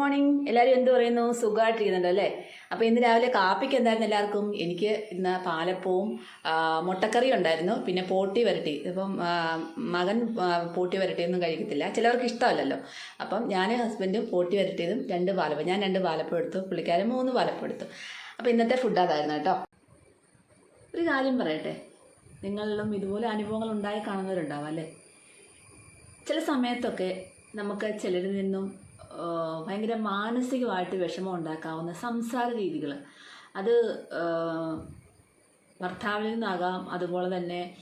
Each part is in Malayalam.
മോർണിംഗ് എല്ലാവരും എന്ത് പറയുന്നു? സുഖമായിട്ടിരിക്കുന്നുണ്ട് അല്ലേ? അപ്പോൾ ഇന്ന് രാവിലെ കാപ്പിക്ക് എന്തായിരുന്നു എല്ലാവർക്കും? എനിക്ക് ഇന്ന് പാലപ്പവും മുട്ടക്കറിയും ഉണ്ടായിരുന്നു. പിന്നെ പോട്ടി വരട്ടി. ഇപ്പം മകൻ പോട്ടി വരട്ടിയൊന്നും കഴിക്കത്തില്ല. ചിലവർക്ക് ഇഷ്ടമല്ലല്ലോ. അപ്പം ഞാൻ ഹസ്ബൻഡും പോട്ടി വരട്ടിയതും രണ്ട് പാലപ്പം ഞാൻ രണ്ട് പാലപ്പം എടുത്തു. പുള്ളിക്കാരൻ മൂന്ന് പാലപ്പം എടുത്തു. അപ്പോൾ ഇന്നത്തെ ഫുഡ് അതായിരുന്നു കേട്ടോ. ഒരു കാര്യം പറയട്ടെ. നിങ്ങളിലും ഇതുപോലെ അനുഭവങ്ങൾ ഉണ്ടായി കാണുന്നവരുണ്ടാവും അല്ലേ? ചില സമയത്തൊക്കെ നമുക്ക് ചിലരിൽ നിന്നും ഭയങ്കര മാനസികമായിട്ട് വിഷമം ഉണ്ടാക്കാവുന്ന സംസാര രീതികൾ അത് ഭർത്താവിൽ നിന്നാകാം അതുപോലെ തന്നെ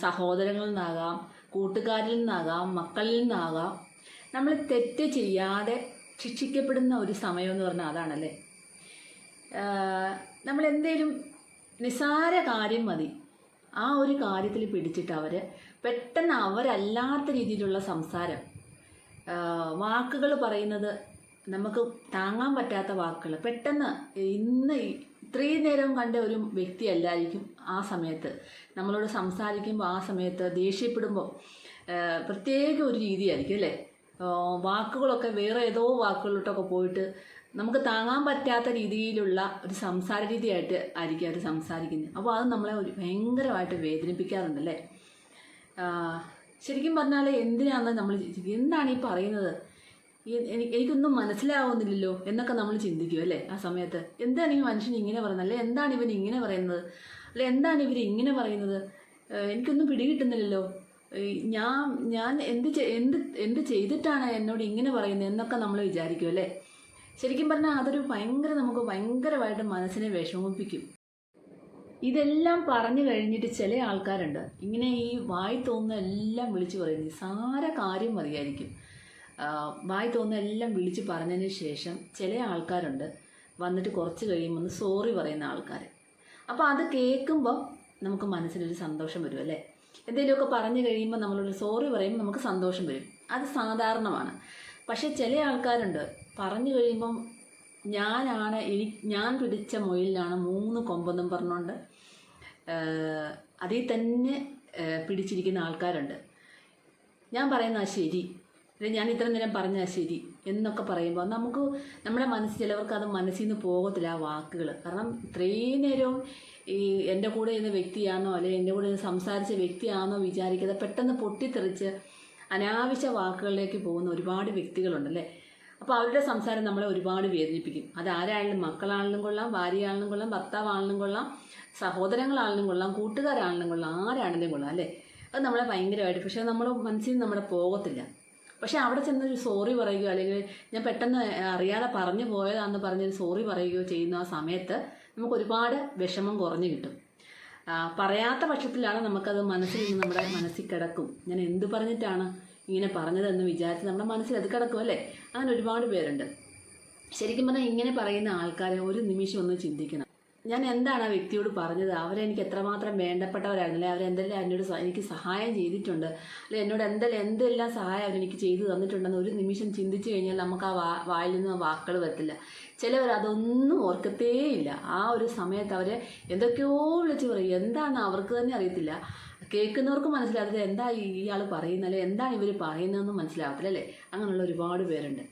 സഹോദരങ്ങളിൽ നിന്നാകാം കൂട്ടുകാരിൽ നിന്നാകാം മക്കളിൽ നിന്നാകാം. നമ്മൾ തെറ്റ് ചെയ്യാതെ ശിക്ഷിക്കപ്പെടുന്ന ഒരു സമയം എന്ന് പറഞ്ഞാൽ അതാണല്ലേ? നമ്മൾ എന്തേലും നിസാര കാര്യം മതി. ആ ഒരു കാര്യത്തിൽ പിടിച്ചിട്ട് അവർ പെട്ടെന്ന് അവരല്ലാത്ത രീതിയിലുള്ള സംസാരം വാക്കുകൾ പറയുന്നത് നമുക്ക് താങ്ങാൻ പറ്റാത്ത വാക്കുകൾ. പെട്ടെന്ന് ഇന്ന് ഇത്രയും നേരം കണ്ട ഒരു വ്യക്തിയല്ലായിരിക്കും ആ സമയത്ത്. നമ്മളോട് സംസാരിക്കുമ്പോൾ ആ സമയത്ത് ദേഷ്യപ്പെടുമ്പോൾ പ്രത്യേക ഒരു രീതിയായിരിക്കും അല്ലേ? വാക്കുകളൊക്കെ വേറെ ഏതോ വാക്കുകളിലോട്ടൊക്കെ പോയിട്ട് നമുക്ക് താങ്ങാൻ പറ്റാത്ത രീതിയിലുള്ള ഒരു സംസാര രീതിയായിട്ട് ആയിരിക്കും അവർ സംസാരിക്കുന്നത്. അപ്പോൾ അത് നമ്മളെ ഒരു ഭയങ്കരമായിട്ട് വേദനിപ്പിക്കാറുണ്ടല്ലേ ശരിക്കും പറഞ്ഞാൽ എന്തിനാണ് നമ്മൾ എന്താണ് ഈ പറയുന്നത്? എനിക്കൊന്നും മനസ്സിലാവുന്നില്ലല്ലോ എന്നൊക്കെ നമ്മൾ ചിന്തിക്കും അല്ലേ ആ സമയത്ത്? എന്താണ് ഈ മനുഷ്യൻ ഇങ്ങനെ പറയുന്നത്? അല്ലെ എന്താണ് ഇവൻ ഇങ്ങനെ പറയുന്നത്? അല്ലെ എന്താണ് ഇവർ ഇങ്ങനെ പറയുന്നത്? എനിക്കൊന്നും പിടികിട്ടുന്നില്ലല്ലോ. ഞാൻ ഞാൻ എന്ത് എന്ത് എന്ത് ചെയ്തിട്ടാണ് എന്നോട് ഇങ്ങനെ പറയുന്നത് എന്നൊക്കെ നമ്മൾ വിചാരിക്കും അല്ലേ? ശരിക്കും പറഞ്ഞാൽ അതൊരു ഭയങ്കര നമുക്ക് ഭയങ്കരമായിട്ട് മനസ്സിനെ വിഷമിപ്പിക്കും. ഇതെല്ലാം പറഞ്ഞു കഴിഞ്ഞിട്ട് ചില ആൾക്കാരുണ്ട്. ഇങ്ങനെ ഈ വായി തോന്നുന്ന എല്ലാം വിളിച്ചു പറയുന്നത് സാര കാര്യം മതിയായിരിക്കും. വായി തോന്നുന്ന എല്ലാം വിളിച്ച് പറഞ്ഞതിന് ശേഷം ചില ആൾക്കാരുണ്ട്. വന്നിട്ട് കുറച്ച് കഴിയുമ്പോൾ ഒന്ന് സോറി പറയുന്ന ആൾക്കാർ അപ്പോൾ അത് കേൾക്കുമ്പോൾ നമുക്ക് മനസ്സിലൊരു സന്തോഷം വരും അല്ലേ? എന്തെങ്കിലുമൊക്കെ പറഞ്ഞു കഴിയുമ്പോൾ നമ്മളൊരു സോറി പറയുമ്പോൾ നമുക്ക് സന്തോഷം വരും. അത് സാധാരണമാണ്. പക്ഷേ ചില ആൾക്കാരുണ്ട്. പറഞ്ഞു കഴിയുമ്പം ഞാനാണ് എനിക്ക് ഞാൻ പിടിച്ച മുയലിനാണ് മൂന്ന് കൊമ്പെന്നും പറഞ്ഞുകൊണ്ട് അതേ അതിൽ തന്നെ പിടിച്ചിരിക്കുന്ന ആൾക്കാരുണ്ട്. ഞാൻ പറയുന്നത് ശരി. ഞാൻ ഇത്ര നേരം പറഞ്ഞാൽ ശരി എന്നൊക്കെ പറയുമ്പോൾ നമുക്ക് നമ്മുടെ മനസ്സ് ചിലവർക്ക് അത് മനസ്സിൽ നിന്ന് പോകത്തില്ല ആ വാക്കുകൾ കാരണം ഇത്രയും നേരവും ഈ എന്റെ കൂടെ ഇരുന്ന വ്യക്തിയാണോ അല്ലെങ്കിൽ എന്റെ കൂടെ സംസാരിച്ച വ്യക്തിയാണോ വിചാരിക്കാതെ പെട്ടെന്ന് പൊട്ടിത്തെറിച്ച് അനാവശ്യ വാക്കുകളിലേക്ക് പോകുന്ന ഒരുപാട് വ്യക്തികളുണ്ടല്ലേ? അപ്പോൾ അവരുടെ സംസാരം നമ്മളെ ഒരുപാട് വേദനിപ്പിക്കും. അത് ആരായാലും മക്കളാണെങ്കിലും കൊള്ളാം ഭാര്യയാണെങ്കിലും കൊള്ളാം ഭർത്താവാണെങ്കിലും കൊള്ളാം സഹോദരങ്ങളാണെങ്കിലും കൊള്ളാം കൂട്ടുകാരാണെങ്കിലും കൊള്ളാം ആരാണെങ്കിലും കൊള്ളാം അല്ലേ? അത് നമ്മളെ ഭയങ്കരമായിട്ട് പക്ഷേ നമ്മൾ മനസ്സിൽ നമ്മുടെ പോകത്തില്ല. പക്ഷേ അവിടെ ചെന്നൊരു സോറി പറയുകയോ അല്ലെങ്കിൽ ഞാൻ പെട്ടെന്ന് അറിയാതെ പറഞ്ഞു പോയതാണെന്ന് പറഞ്ഞൊരു സോറി പറയുകയോ ചെയ്യുന്ന ആ സമയത്ത് നമുക്ക് ഒരുപാട് വിഷമം കുറഞ്ഞു കിട്ടും. പറയാത്ത പക്ഷത്തിലാണ് നമുക്കത് മനസ്സിൽ നിന്ന് നമ്മുടെ മനസ്സിൽ കിടക്കും. ഞാൻ എന്ത് പറഞ്ഞിട്ടാണ് ഇങ്ങനെ പറഞ്ഞതെന്ന് വിചാരിച്ച് നമ്മുടെ മനസ്സിൽ അത് കിടക്കും അല്ലേ? അങ്ങനെ ഒരുപാട് പേരുണ്ട്. ശരിക്കും പറഞ്ഞാൽ ഇങ്ങനെ പറയുന്ന ആൾക്കാരെ ഒരു നിമിഷം ഒന്ന് ചിന്തിക്കണം. ഞാൻ എന്താണ് ആ വ്യക്തിയോട് പറഞ്ഞത്? അവരെനിക്ക് എത്രമാത്രം വേണ്ടപ്പെട്ടവരായിരുന്നു അല്ലെ അവരെന്തെല്ലാം എന്നോട് എനിക്ക് സഹായം ചെയ്തിട്ടുണ്ട്? അല്ലെ എന്നോട് എന്തെല്ലാം എന്തെല്ലാം സഹായം അവരെനിക്ക് ചെയ്തു തന്നിട്ടുണ്ടെന്ന് ഒരു നിമിഷം ചിന്തിച്ചു കഴിഞ്ഞാൽ നമുക്ക് ആ വാ വായിൽ നിന്ന് വാക്കുകൾ വരത്തില്ല. ചിലവർ അതൊന്നും ഓർക്കത്തേയില്ല ആ ഒരു സമയത്ത് അവരെ എന്തൊക്കെയോ വിളിച്ച് പറയും. എന്താണ് അവർക്ക് തന്നെ അറിയത്തില്ല. കേൾക്കുന്നവർക്ക് മനസ്സിലാകത്തില്ല. എന്താ ഇയാൾ പറയുന്നത്? അല്ലെ എന്താണ് ഇവർ പറയുന്നതെന്ന് മനസ്സിലാകത്തില്ല അല്ലേ? അങ്ങനെയുള്ള ഒരുപാട് പേരുണ്ട്.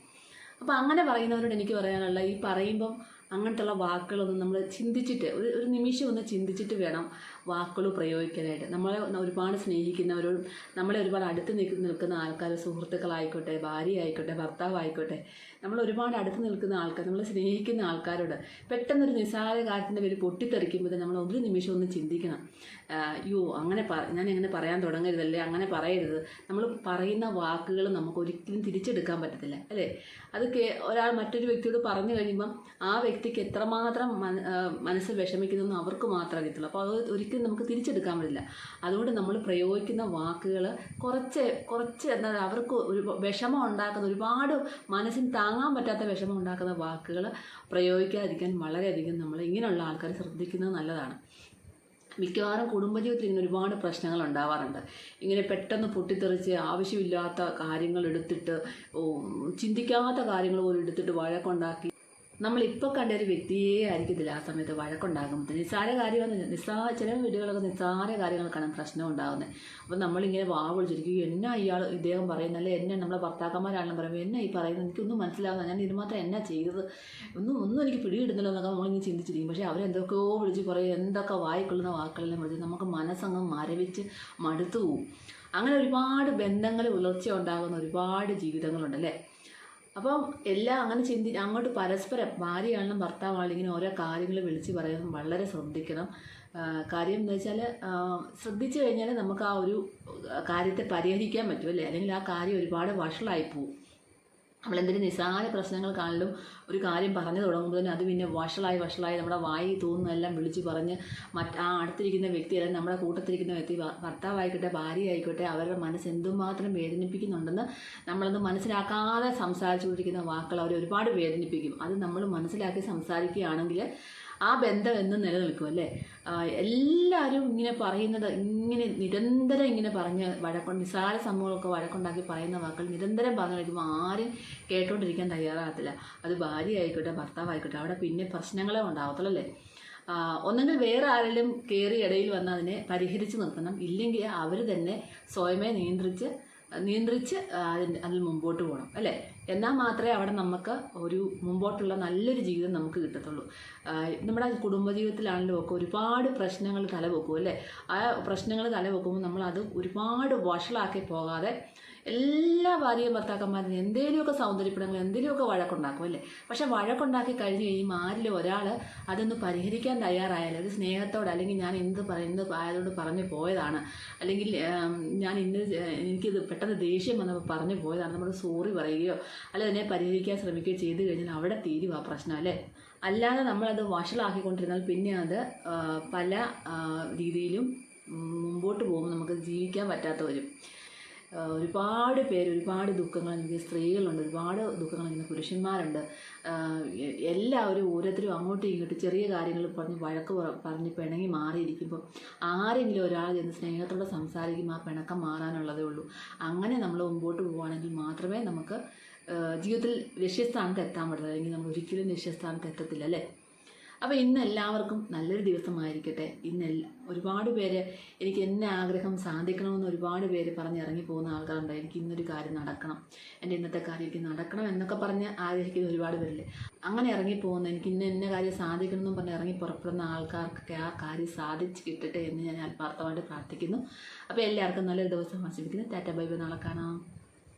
അപ്പോൾ അങ്ങനെ പറയുന്നവരോട് എനിക്ക് പറയാനുള്ള ഈ പറയുമ്പം അങ്ങനത്തുള്ള വാക്കുകളൊന്നും നമ്മൾ ചിന്തിച്ചിട്ട് ഒരു ഒരു നിമിഷം ഒന്ന് ചിന്തിച്ചിട്ട് വേണം വാക്കുകൾ പ്രയോഗിക്കാനായിട്ട്. നമ്മളെ ഒരുപാട് സ്നേഹിക്കുന്നവരോടും നമ്മളെ ഒരുപാട് അടുത്ത് നിൽക്കുന്ന നിൽക്കുന്ന ആൾക്കാർ സുഹൃത്തുക്കളായിക്കോട്ടെ ഭാര്യ ആയിക്കോട്ടെ ഭർത്താവ് ആയിക്കോട്ടെ നമ്മൾ ഒരുപാട് അടുത്ത് നിൽക്കുന്ന ആൾക്കാർ നമ്മൾ സ്നേഹിക്കുന്ന ആൾക്കാരോട് പെട്ടെന്നൊരു നിസ്സാര കാര്യത്തിന്റെ പേര് പൊട്ടിത്തെറിക്കുമ്പോൾ നമ്മൾ ഒരു നിമിഷം ഒന്ന് ചിന്തിക്കണം. അയ്യോ അങ്ങനെ പറ ഞാൻ എങ്ങനെ പറയാൻ തുടങ്ങരുതല്ലേ അങ്ങനെ പറയരുത്. നമ്മൾ പറയുന്ന വാക്കുകൾ നമുക്ക് ഒരിക്കലും തിരിച്ചെടുക്കാൻ പറ്റത്തില്ല അല്ലേ? അത് കേ ഒരാൾ മറ്റൊരു വ്യക്തിയോട് പറഞ്ഞു കഴിയുമ്പം ആ വ്യക്തിക്ക് എത്രമാത്രം മനസ്സ് വിഷമിക്കുന്നതെന്ന് അവർക്ക് മാത്രമേ അറിയത്തുള്ളൂ. അപ്പോൾ അത് ഒരിക്കലും നമുക്ക് തിരിച്ചെടുക്കാൻ പറ്റില്ല. അതുകൊണ്ട് നമ്മൾ പ്രയോഗിക്കുന്ന വാക്കുകൾ കുറച്ച് കുറച്ച് എന്താ അവർക്ക് ഒരു വിഷമം ഉണ്ടാക്കുന്ന ഒരുപാട് മനസ്സിന് താങ്ങാൻ പറ്റാത്ത വിഷമം ഉണ്ടാക്കുന്ന വാക്കുകൾ പ്രയോഗിക്കാതിരിക്കാൻ വളരെയധികം നമ്മൾ ഇങ്ങനെയുള്ള ആൾക്കാർ ശ്രദ്ധിക്കുന്നത് നല്ലതാണ്. മിക്കവാറും കുടുംബജീവിതത്തിൽ ഇങ്ങനെ ഒരുപാട് പ്രശ്നങ്ങൾ ഉണ്ടാവാറുണ്ട്. ഇങ്ങനെ പെട്ടെന്ന് പൊട്ടിത്തെറിച്ച് ആവശ്യമില്ലാത്ത കാര്യങ്ങൾ എടുത്തിട്ട് ചിന്തിക്കാത്ത കാര്യങ്ങൾ പോലും എടുത്തിട്ട് വഴക്കുണ്ടാക്കി നമ്മളിപ്പോൾ കണ്ട ഒരു വ്യക്തിയെ ആയിരിക്കത്തില്ല ആ സമയത്ത് വഴക്കുണ്ടാകുമ്പോൾ നിസ്സാര കാര്യമാണ്. നിസ്സാ ചില വീടുകളൊക്കെ നിസ്സാര കാര്യങ്ങൾക്കാണ് പ്രശ്നം ഉണ്ടാകുന്നത് അപ്പോൾ നമ്മളിങ്ങനെ വാ വിളിച്ചിരിക്കും എന്നാ ഇയാൾ ഇദ്ദേഹം പറയുന്നത്? അല്ലെ എന്നെ നമ്മളെ ഭർത്താക്കന്മാരാണെന്ന് പറയുമ്പോൾ എന്നാ ഈ പറയുന്നത്? എനിക്കൊന്നും മനസ്സിലാവുന്ന ഞാൻ ഇത് മാത്രം എന്നാ ചെയ്തത്? ഒന്നും ഒന്നും എനിക്ക് പിടിയിടുന്നില്ല എന്നൊക്കെ നമ്മളിങ്ങനെ ചിന്തിച്ചിരിക്കും. പക്ഷേ അവരെന്തൊക്കെയോ വിളിച്ച് പറയും. എന്തൊക്കെ വായിക്കൊള്ളുന്ന വാക്കുകളെല്ലാം വിളിച്ച് നമുക്ക് മനസ്സങ്ങ് മരവിച്ച് മടുത്തു പോവും. അങ്ങനെ ഒരുപാട് ബന്ധങ്ങൾ പുലർച്ചെ ഉണ്ടാകുന്ന ഒരുപാട് ജീവിതങ്ങളുണ്ടല്ലേ അപ്പം എല്ലാം അങ്ങനെ ചിന്തി അങ്ങോട്ട് പരസ്പരം ഭാര്യയാണെങ്കിലും ഭർത്താവാണെങ്കിലും ഇങ്ങനെ ഓരോ കാര്യങ്ങൾ വിളിച്ച് പറയുന്നത് വളരെ ശ്രദ്ധിക്കണം. കാര്യം എന്ന് വെച്ചാൽ ശ്രദ്ധിച്ചു കഴിഞ്ഞാൽ നമുക്ക് ആ ഒരു കാര്യത്തെ പരിഹരിക്കാൻ പറ്റുമല്ലേ അല്ലെങ്കിൽ ആ കാര്യം ഒരുപാട് വഷളായി പോകും നമ്മളെന്തെങ്കിലും നിസ്സാര പ്രശ്നങ്ങൾ കാണിലും ഒരു കാര്യം പറഞ്ഞു തുടങ്ങുമ്പോൾ തന്നെ അത് പിന്നെ വഷളായി വഷളായി നമ്മുടെ വായി തോന്നുന്നതെല്ലാം വിളിച്ച് പറഞ്ഞ് മറ്റ് ആ അടുത്തിരിക്കുന്ന വ്യക്തി അല്ലെങ്കിൽ നമ്മുടെ കൂട്ടത്തിരിക്കുന്ന വ്യക്തി ഭർത്താവായിക്കോട്ടെ ഭാര്യ ആയിക്കോട്ടെ അവരുടെ മനസ്സ് എന്തുമാത്രം വേദനിപ്പിക്കുന്നുണ്ടെന്ന് നമ്മളത് മനസ്സിലാക്കാതെ സംസാരിച്ചുകൊണ്ടിരിക്കുന്ന വാക്കുകൾ അവരെ ഒരുപാട് വേദനിപ്പിക്കും. അത് നമ്മൾ മനസ്സിലാക്കി സംസാരിക്കുകയാണെങ്കിൽ ആ ബന്ധം എന്നും നിലനിൽക്കും അല്ലേ? എല്ലാവരും ഇങ്ങനെ പറയുന്നത് ഇങ്ങനെ നിരന്തരം ഇങ്ങനെ പറഞ്ഞ് വഴക്കൊണ്ട് നിസ്സാര സംഭവങ്ങളൊക്കെ വഴക്കുണ്ടാക്കി പറയുന്ന വാക്കുകൾ നിരന്തരം പറഞ്ഞു കഴിക്കുമ്പോൾ ആരും കേട്ടോണ്ടിരിക്കാൻ തയ്യാറാകത്തില്ല. അത് ഭാര്യ ആയിക്കോട്ടെ ഭർത്താവായിക്കോട്ടെ അവിടെ പിന്നെ പ്രശ്നങ്ങളെ ഉണ്ടാവത്തുള്ളൂ അല്ലേ? ഒന്നെങ്കിൽ വേറെ ആരെങ്കിലും കയറി ഇടയിൽ വന്ന് അതിനെ പരിഹരിച്ച് നിർത്തണം. ഇല്ലെങ്കിൽ അവർ തന്നെ സ്വയമേ നിയന്ത്രിച്ച് നിയന്ത്രിച്ച് അതിന്റെ അതിൽ മുമ്പോട്ട് പോകണം അല്ലേ? എന്നാൽ മാത്രമേ അവിടെ നമുക്ക് ഒരു മുമ്പോട്ടുള്ള നല്ലൊരു ജീവിതം നമുക്ക് കിട്ടത്തുള്ളൂ. നമ്മുടെ കുടുംബജീവിതത്തിലാണെങ്കിലും ഒക്കെ ഒരുപാട് പ്രശ്നങ്ങൾ തലവെക്കും അല്ലേ? ആ പ്രശ്നങ്ങൾ തലവെക്കുമ്പോൾ നമ്മൾ അത് ഒരുപാട് വഷളാക്കി പോകാതെ എല്ലാ ഭാര്യയും ഭർത്താക്കന്മാരും എന്തെങ്കിലുമൊക്കെ സൗന്ദര്യപ്പെടുമ്പോൾ എന്തെങ്കിലുമൊക്കെ വഴക്കുണ്ടാക്കും അല്ലേ? പക്ഷെ വഴക്കുണ്ടാക്കി കഴിഞ്ഞ് കഴിയുമ്പോൾ ആരിലും ഒരാൾ അതൊന്ന് പരിഹരിക്കാൻ തയ്യാറായാലും അത് സ്നേഹത്തോടെ അല്ലെങ്കിൽ ഞാൻ എന്ത് പറയുന്നത് ആയതുകൊണ്ട് പറഞ്ഞു പോയതാണ് അല്ലെങ്കിൽ ഞാൻ ഇന്ന് എനിക്കിത് പെട്ടെന്ന് ദേഷ്യം വന്നപ്പോൾ പറഞ്ഞു പോയതാണ് നമ്മൾ സോറി പറയുകയോ അല്ലെ അതിനെ പരിഹരിക്കാൻ ശ്രമിക്കുകയോ ചെയ്തു കഴിഞ്ഞാൽ അവിടെ തീരും ആ പ്രശ്നം അല്ലേ? അല്ലാതെ നമ്മളത് വഷളാക്കിക്കൊണ്ടിരുന്നാൽ പിന്നെ അത് പല രീതിയിലും മുമ്പോട്ട് പോകുമ്പോൾ നമുക്ക് ജീവിക്കാൻ പറ്റാത്ത വരും. ഒരുപാട് പേര് ഒരുപാട് ദുഃഖങ്ങൾ അനുഭവിക്കുന്ന സ്ത്രീകളുണ്ട് ഒരുപാട് ദുഃഖങ്ങൾ അനുഭവിക്കുന്ന പുരുഷന്മാരുണ്ട്. എല്ലാവരും ഓരോരുത്തരും അങ്ങോട്ടും ഇങ്ങോട്ടും ചെറിയ കാര്യങ്ങൾ പറഞ്ഞ് വഴക്ക് പറ- പറഞ്ഞ് പിണങ്ങി മാറിയിരിക്കുമ്പോൾ ആരെങ്കിലും ഒരാൾ ചെന്ന് സ്നേഹത്തോടെ സംസാരിക്കുമ്പോൾ ആ പിണക്കം മാറാനുള്ളതേ ഉള്ളൂ. അങ്ങനെ നമ്മൾ മുമ്പോട്ട് പോവുകയാണെങ്കിൽ മാത്രമേ നമുക്ക് ജീവിതത്തിൽ ലക്ഷ്യസ്ഥാനത്ത് എത്താൻ പറ്റുള്ളൂ അല്ലെങ്കിൽ നമ്മൾ ഒരിക്കലും ലക്ഷ്യസ്ഥാനത്ത് എത്തത്തില്ല അല്ലേ? അപ്പോൾ ഇന്ന് എല്ലാവർക്കും നല്ലൊരു ദിവസമായിരിക്കട്ടെ. ഇന്ന് ഒരുപാട് പേര് എനിക്ക് എന്നെ ആഗ്രഹം സാധിക്കണമെന്ന് ഒരുപാട് പേര് പറഞ്ഞ് ഇറങ്ങി പോകുന്ന ആൾക്കാരുണ്ട്. എനിക്ക് ഇന്നൊരു കാര്യം നടക്കണം. എന്റെ ഇന്നത്തെ കാര്യം എനിക്ക് നടക്കണം എന്നൊക്കെ പറഞ്ഞ് ആഗ്രഹിക്കുന്ന ഒരുപാട് പേരില്ലേ അങ്ങനെ ഇറങ്ങി പോകുന്ന എനിക്ക് ഇന്ന എന്നെ കാര്യം സാധിക്കണം എന്നും പറഞ്ഞ് ഇറങ്ങി പുറപ്പെടുന്ന ആൾക്കാർക്കൊക്കെ ആ കാര്യം സാധിച്ച് കിട്ടട്ടെ എന്ന് ഞാൻ ആത്മാർത്ഥമായിട്ട് പ്രാർത്ഥിക്കുന്നു. അപ്പോൾ എല്ലാവർക്കും നല്ലൊരു ദിവസം ആശംസിക്കുന്നു. Tata bye bye. നാളെ കാണാം.